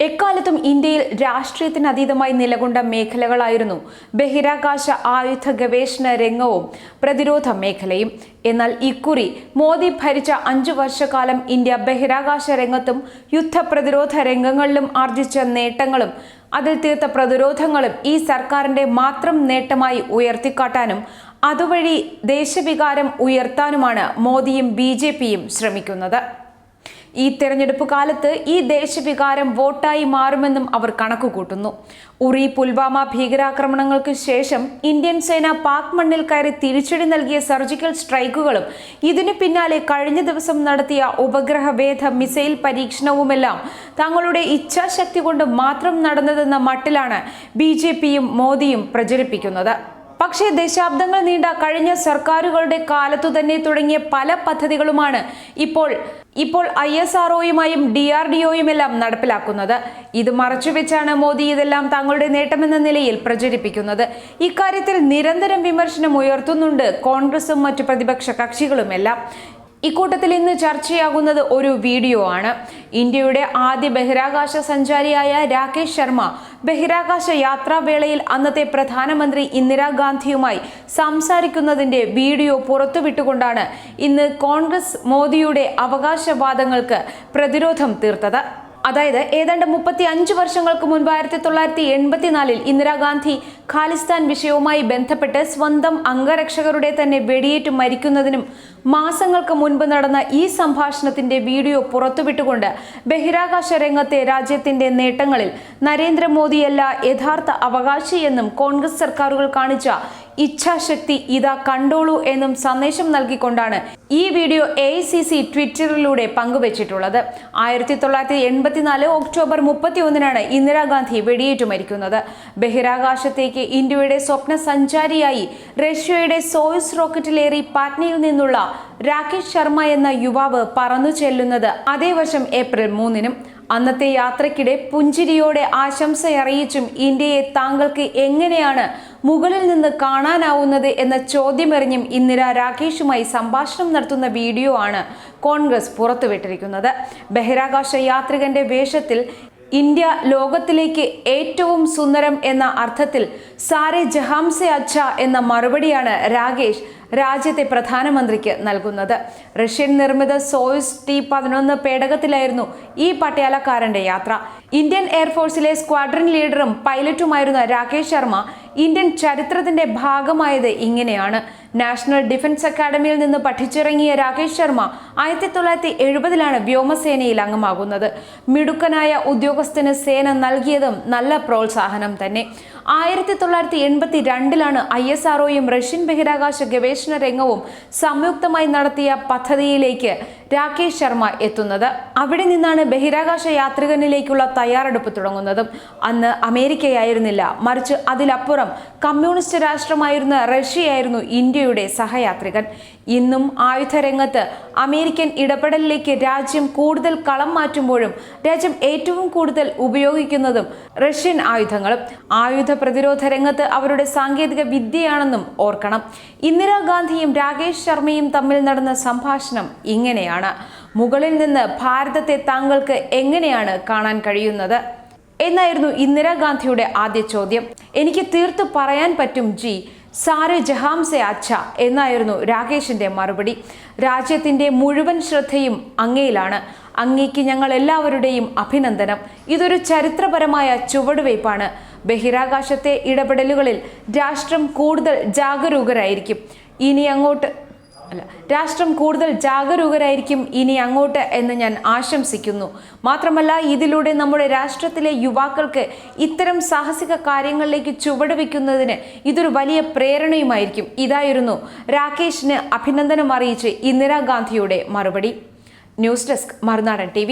എക്കാലത്തും ഇന്ത്യയിൽ രാഷ്ട്രീയത്തിന് അതീതമായി നിലകൊണ്ട മേഖലകളായിരുന്നു ബഹിരാകാശ ആയുധ ഗവേഷണ രംഗവും പ്രതിരോധ മേഖലയും. എന്നാൽ ഇക്കുറി മോദി ഭരിച്ച അഞ്ചു വർഷക്കാലം ഇന്ത്യ ബഹിരാകാശ രംഗത്തും യുദ്ധ പ്രതിരോധ രംഗങ്ങളിലും ആർജിച്ച നേട്ടങ്ങളും അതിൽ തീർത്ത പ്രതിരോധങ്ങളും ഈ സർക്കാരിന്റെ മാത്രം നേട്ടമായി ഉയർത്തിക്കാട്ടാനും അതുവഴി ദേശവികാരം ഉയർത്താനുമാണ് മോദിയും ബി ശ്രമിക്കുന്നത്. ഈ തെരഞ്ഞെടുപ്പ് കാലത്ത് ഈ ദേശവികാരം വോട്ടായി മാറുമെന്നും അവർ കണക്കുകൂട്ടുന്നു. ഉറി പുൽവാമ ഭീകരാക്രമണങ്ങൾക്ക് ശേഷം ഇന്ത്യൻ സേന പാക് മണ്ണിൽ കയറി തിരിച്ചടി നൽകിയ സർജിക്കൽ സ്ട്രൈക്കുകളും ഇതിനു പിന്നാലെ കഴിഞ്ഞ ദിവസം നടത്തിയ ഉപഗ്രഹവേധ മിസൈൽ പരീക്ഷണവുമെല്ലാം തങ്ങളുടെ ഇച്ഛാശക്തി കൊണ്ട് മാത്രം നടന്നതെന്ന മട്ടിലാണ് ബി മോദിയും പ്രചരിപ്പിക്കുന്നത്. പക്ഷേ ദശാബ്ദങ്ങൾ നീണ്ട കഴിഞ്ഞ സർക്കാരുകളുടെ കാലത്തു തന്നെ തുടങ്ങിയ പല പദ്ധതികളുമാണ് ഇപ്പോൾ ഇപ്പോൾ ഐ എസ് ആർഒയുമായും ഡി ആർ ഡി ഒയുമെല്ലാം നടപ്പിലാക്കുന്നത്. ഇത് മറച്ചുവെച്ചാണ് മോദി ഇതെല്ലാം തങ്ങളുടെ നേട്ടമെന്ന നിലയിൽ പ്രചരിപ്പിക്കുന്നത്. ഇക്കാര്യത്തിൽ നിരന്തരം വിമർശനം ഉയർത്തുന്നുണ്ട് കോൺഗ്രസും മറ്റു പ്രതിപക്ഷ കക്ഷികളുമെല്ലാം. ഇക്കൂട്ടത്തിൽ ഇന്ന് ചർച്ചയാകുന്നത് ഒരു വീഡിയോ ആണ് ഇന്ത്യയുടെ ആദ്യ ബഹിരാകാശ സഞ്ചാരിയായ രാകേഷ് ശർമ്മ ബഹിരാകാശ യാത്രാവേളയിൽ അന്നത്തെ പ്രധാനമന്ത്രി ഇന്ദിരാഗാന്ധിയുമായി സംസാരിക്കുന്നതിന്റെ വീഡിയോ പുറത്തുവിട്ടുകൊണ്ടാണ് ഇന്ന് കോൺഗ്രസ് മോദിയുടെ അവകാശവാദങ്ങൾക്ക് പ്രതിരോധം തീർത്തത്. അതായത് ഏതാണ്ട് മുപ്പത്തി അഞ്ച് വർഷങ്ങൾക്ക് മുൻപ് ആയിരത്തി തൊള്ളായിരത്തി എൺപത്തിനാലിൽ ഇന്ദിരാഗാന്ധി ഖാലിസ്ഥാൻ വിഷയവുമായി ബന്ധപ്പെട്ട് സ്വന്തം അംഗരക്ഷകരുടെ തന്നെ വെടിയേറ്റ് മരിക്കുന്നതിനും മാസങ്ങൾക്ക് മുൻപ് നടന്ന ഈ സംഭാഷണത്തിന്റെ വീഡിയോ പുറത്തുവിട്ടുകൊണ്ട് ബഹിരാകാശ രംഗത്തെ രാജ്യത്തിന്റെ നേട്ടങ്ങളിൽ നരേന്ദ്രമോദിയല്ല യഥാർത്ഥ അവകാശിയെന്നും കോൺഗ്രസ് സർക്കാരുകൾ കാണിച്ച ഇച്ഛാശക്തി ഇതാ കണ്ടോളൂ എന്നും സന്ദേശം നൽകിക്കൊണ്ടാണ് ഈ വീഡിയോ എ സി സി ട്വിറ്ററിലൂടെ പങ്കുവച്ചിട്ടുള്ളത്. ആയിരത്തി തൊള്ളായിരത്തി എൺപത്തിനാല് ഒക്ടോബർ മുപ്പത്തി ഒന്നിനാണ് ഇന്ദിരാഗാന്ധി വെടിയേറ്റു മരിക്കുന്നത്. ബഹിരാകാശത്തേക്ക് ഇന്ത്യയുടെ സ്വപ്ന സഞ്ചാരിയായി റഷ്യയുടെ സോയിസ് റോക്കറ്റിലേറി പാറ്റ്നയിൽ നിന്നുള്ള രാകേഷ് ശർമ്മ എന്ന യുവാവ് പറന്നു ചെല്ലുന്നത് അതേ വർഷം ഏപ്രിൽ മൂന്നിനും. അന്നത്തെ യാത്രയ്ക്കിടെ പുഞ്ചിരിയോടെ ആശംസയറിയിച്ചും ഇന്ത്യയെ താങ്കൾക്ക് എങ്ങനെയാണ് മുകളിൽ നിന്ന് കാണാനാവുന്നത് എന്ന ചോദ്യമെറിഞ്ഞും ഇന്ദിര രാകേഷുമായി സംഭാഷണം നടത്തുന്ന വീഡിയോ ആണ് കോൺഗ്രസ് പുറത്തുവിട്ടിരിക്കുന്നത്. ബഹിരാകാശ യാത്രികന്റെ വേഷത്തിൽ ഇന്ത്യ ലോകത്തിലേക്ക് ഏറ്റവും സുന്ദരം എന്ന അർത്ഥത്തിൽ സാരെ ജഹാംസെ അച്ഛ എന്ന മറുപടിയാണ് രാകേഷ് രാജ്യത്തെ പ്രധാനമന്ത്രിക്ക് നൽകുന്നത്. റഷ്യൻ നിർമ്മിത സോയിസ് ടി പതിനൊന്ന് പേടകത്തിലായിരുന്നു ഈ പട്യാലക്കാരന്റെ യാത്ര. ഇന്ത്യൻ എയർഫോഴ്സിലെ സ്ക്വാഡ്രൻ ലീഡറും പൈലറ്റുമായിരുന്ന രാകേഷ് ശർമ്മ ഇന്ത്യൻ ചരിത്രത്തിന്റെ ഭാഗമായത് ഇങ്ങനെയാണ്. നാഷണൽ ഡിഫൻസ് അക്കാദമിയിൽ നിന്ന് പഠിച്ചിറങ്ങിയ രാകേഷ് ശർമ്മ ആയിരത്തി തൊള്ളായിരത്തി എഴുപതിലാണ് വ്യോമസേനയിൽ അംഗമാകുന്നത്. മിടുക്കനായ ഉദ്യോഗസ്ഥന് സേന നൽകിയതും നല്ല പ്രോത്സാഹനം തന്നെ. ആയിരത്തി തൊള്ളായിരത്തി എൺപത്തി രണ്ടിലാണ് ഐ എസ് ആർഒയും റഷ്യൻ ബഹിരാകാശ ഗവേഷണ രംഗവും സംയുക്തമായി നടത്തിയ പദ്ധതിയിലേക്ക് രാകേഷ് ശർമ്മ എത്തുന്നത്. അവിടെ നിന്നാണ് ബഹിരാകാശ യാത്രികനിലേക്കുള്ള തയ്യാറെടുപ്പ് തുടങ്ങുന്നതും. അന്ന് അമേരിക്കയായിരുന്നില്ല. മറിച്ച് അതിലപ്പുറം കമ്മ്യൂണിസ്റ്റ് രാഷ്ട്രമായിരുന്ന റഷ്യയായിരുന്നു ഇന്ത്യയുടെ സഹയാത്രികൻ. ഇന്നും ആയുധരംഗത്ത് അമേരിക്കൻ ഇടപെടലിലേക്ക് രാജ്യം കൂടുതൽ കളം മാറ്റുമ്പോഴും രാജ്യം ഏറ്റവും കൂടുതൽ ഉപയോഗിക്കുന്നതും റഷ്യൻ ആയുധങ്ങളും. ആയുധ പ്രതിരോധ രംഗത്ത് അവരുടെ സാങ്കേതിക വിദ്യയാണെന്നും ഓർക്കണം. ഇന്ദിരാഗാന്ധിയും രാകേഷ് ശർമ്മയും തമ്മിൽ നടന്ന സംഭാഷണം ഇങ്ങനെയാണ്. മുകളിൽ നിന്ന് ഭാരതത്തെ താങ്കൾക്ക് എങ്ങനെയാണ് കാണാൻ കഴിയുന്നത്? എന്നായിരുന്നു ഇന്ദിരാഗാന്ധിയുടെ ആദ്യ ചോദ്യം. എനിക്ക് തീർത്തു പറയാൻ പറ്റും ജി. സാരെ ജഹാംസെ അച്ഛ എന്നായിരുന്നു രാകേഷിന്റെ മറുപടി. രാജ്യത്തിന്റെ മുഴുവൻ ശ്രദ്ധയും അങ്ങയിലാണ്. അങ്ങേക്ക് ഞങ്ങൾ എല്ലാവരുടെയും അഭിനന്ദനം. ഇതൊരു ചരിത്രപരമായ ചുവടുവയ്പ്പാണ് ബഹിരാകാശത്തെ ഇടപെടലുകളിൽ രാഷ്ട്രം കൂടുതൽ ജാഗരൂകരായിരിക്കും. ഇനി അങ്ങോട്ട് അല്ല രാഷ്ട്രം കൂടുതൽ ജാഗരൂകരായിരിക്കും ഇനി അങ്ങോട്ട് എന്ന് ഞാൻ ആശംസിക്കുന്നു. മാത്രമല്ല ഇതിലൂടെ നമ്മുടെ രാഷ്ട്രത്തിലെ യുവാക്കൾക്ക് ഇത്തരം സാഹസിക കാര്യങ്ങളിലേക്ക് ചുവടുവെക്കുന്നതിന് ഇതൊരു വലിയ പ്രേരണയുമായിരിക്കും. ഇതായിരുന്നു രാകേഷിന് അഭിനന്ദനം അറിയിച്ച് ഇന്ദിരാഗാന്ധിയുടെ മറുപടി. ന്യൂസ് ഡെസ്ക് മറുനാടൻ ടി